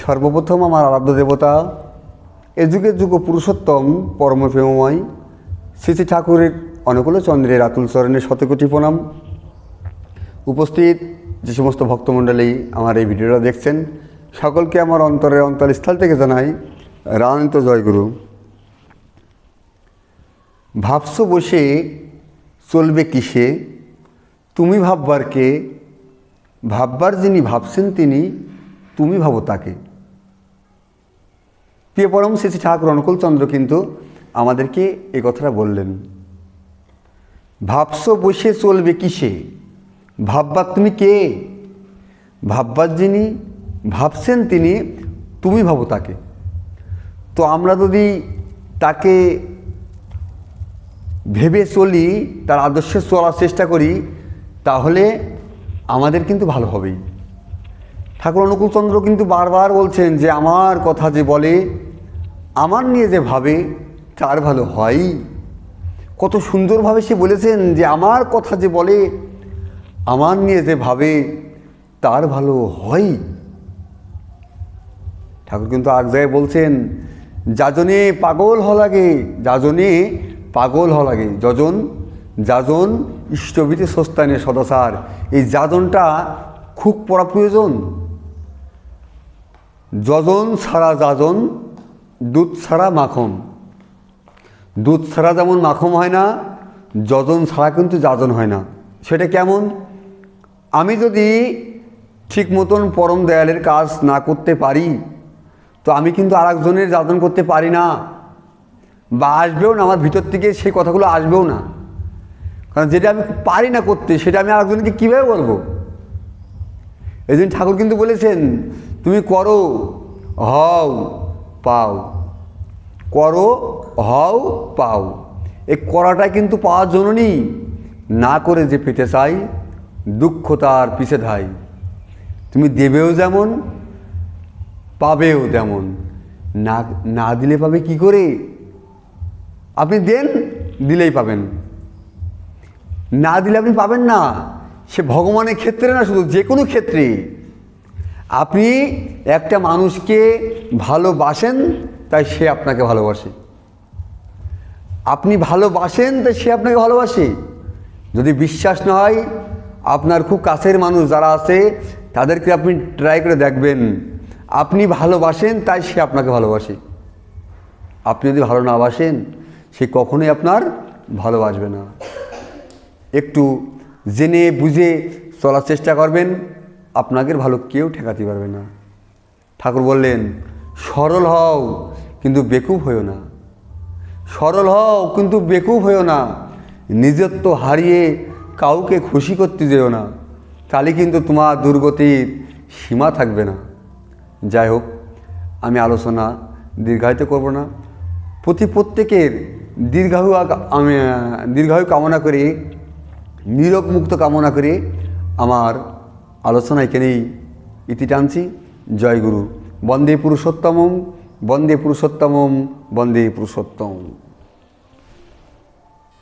সর্বপ্রথম আমার আরাধ্য দেবতা এ যুগে যুগ পুরুষোত্তম, পরমপ্রেমময় শ্রী শ্রী ঠাকুরের অনুকূল চন্দ্রের আতুল চরণের শতকোটি প্রণাম। উপস্থিত যে সমস্ত ভক্তমণ্ডলী আমার এই ভিডিওটা দেখছেন, সকলকে আমার অন্তরের অন্তরস্থল থেকে জানাই রানিত জয়গুরু। ভাবছ বসে চলবে কিসে? তুমি ভাববার কে? ভাববার যিনি ভাবছেন তিনি তুমি ভাবো তাকে। প্রিয় পরম শ্রী ঠাকুর অনুকূল চন্দ্র কিন্তু আমাদেরকে এ কথাটা বললেন। ভাবস বসে চলবে কিসে? ভাববার তুমি কে? ভাববার যিনি ভাবছেন তিনি, তুমি ভাবো তাকে। তো আমরা যদি তাকে ভেবে চলি, তার আদর্শে চলার চেষ্টা করি, তাহলে আমাদের কিন্তু ভালো হবেই। ঠাকুর অনুকূলচন্দ্র কিন্তু বারবার বলছেন যে, আমার কথা যে বলে, আমার নিয়ে যে ভাবে, তার ভালো হয়। কত সুন্দরভাবে সে বলেছেন যে, আমার কথা যে বলে, আমার নিয়ে যে ভাবে, তার ভালো হয়। ঠাকুর কিন্তু আগ জায়গায় বলছেন, যাজনে পাগল হ লাগে, যাজনে পাগল হ লাগে। যজন, যাজন ইষ্টবিধি সস্তানে সদাচার। এই যাজনটা খুব পড়া প্রয়োজন যজন ছাড়া যাজন, দুধ ছাড়া মাখন। দুধ ছাড়া যেমন মাখন হয় না, যজন ছাড়া কিন্তু যাজন হয় না। সেটা কেমন? আমি যদি ঠিক মতন পরম দয়ালের কাজ না করতে পারি, তো আমি কিন্তু আরেকজনের যাতন করতে পারি না। বা আসবেও না, আমার ভিতর থেকে সেই কথাগুলো আসবেও না। কারণ যেটা আমি পারি না করতে, সেটা আমি আরেকজনকে কীভাবে বলব? এই ঠাকুর কিন্তু বলেছেন তুমি করো, হও, পাও। করো, হও, পাও। এই করাটা কিন্তু পাওয়ার জন্য নেই। না করে যে পেতে চাই, দুঃখ তার পিছে ধাই। তুমি দেবেও যেমন, পাবেও তেমন। না না দিলে পাবে কি করে? আপনি দেন, দিলেই পাবেন। না দিলে আপনি পাবেন না। সে ভগবানের ক্ষেত্রে না, শুধু যে কোনো ক্ষেত্রে। আপনি একটা মানুষকে ভালোবাসেন, তাই সে আপনাকে ভালোবাসে। আপনি ভালোবাসেন, তাই সে আপনাকে ভালোবাসে। যদি বিশ্বাস না হয়, আপনার খুব কাছের মানুষ যারা আছে, তাদেরকে আপনি ট্রাই করে দেখবেন। আপনি ভালোবাসেন, তাই সে আপনাকে ভালোবাসে। আপনি যদি ভালো না বাসেন, সে কখনোই আপনার ভালোবাসবে না। একটু জেনে বুঝে চলার চেষ্টা করবেন। আপনাকে ভালো কেউ ঠেকাতে পারবে না। ঠাকুর বললেন, সরল হও, কিন্তু বেকুব হয়েও না। সরল হও, কিন্তু বেকুব হয়েও না। নিজত্ব হারিয়ে কাউকে খুশি করতে যেও না। তাহলে কিন্তু তোমার দুর্গতির সীমা থাকবে না। যাই হোক, আমি আলোচনা দীর্ঘায়িত করব না। প্রতি প্রত্যেকের দীর্ঘায়ু আমি দীর্ঘায়ু কামনা করে নিরোগ মুক্ত কামনা করে আমার আলোচনা এখানেই ইতি টানছি। জয় গুরু। বন্দে পুরুষোত্তমম বন্দে পুরুষোত্তমম বন্দে পুরুষোত্তম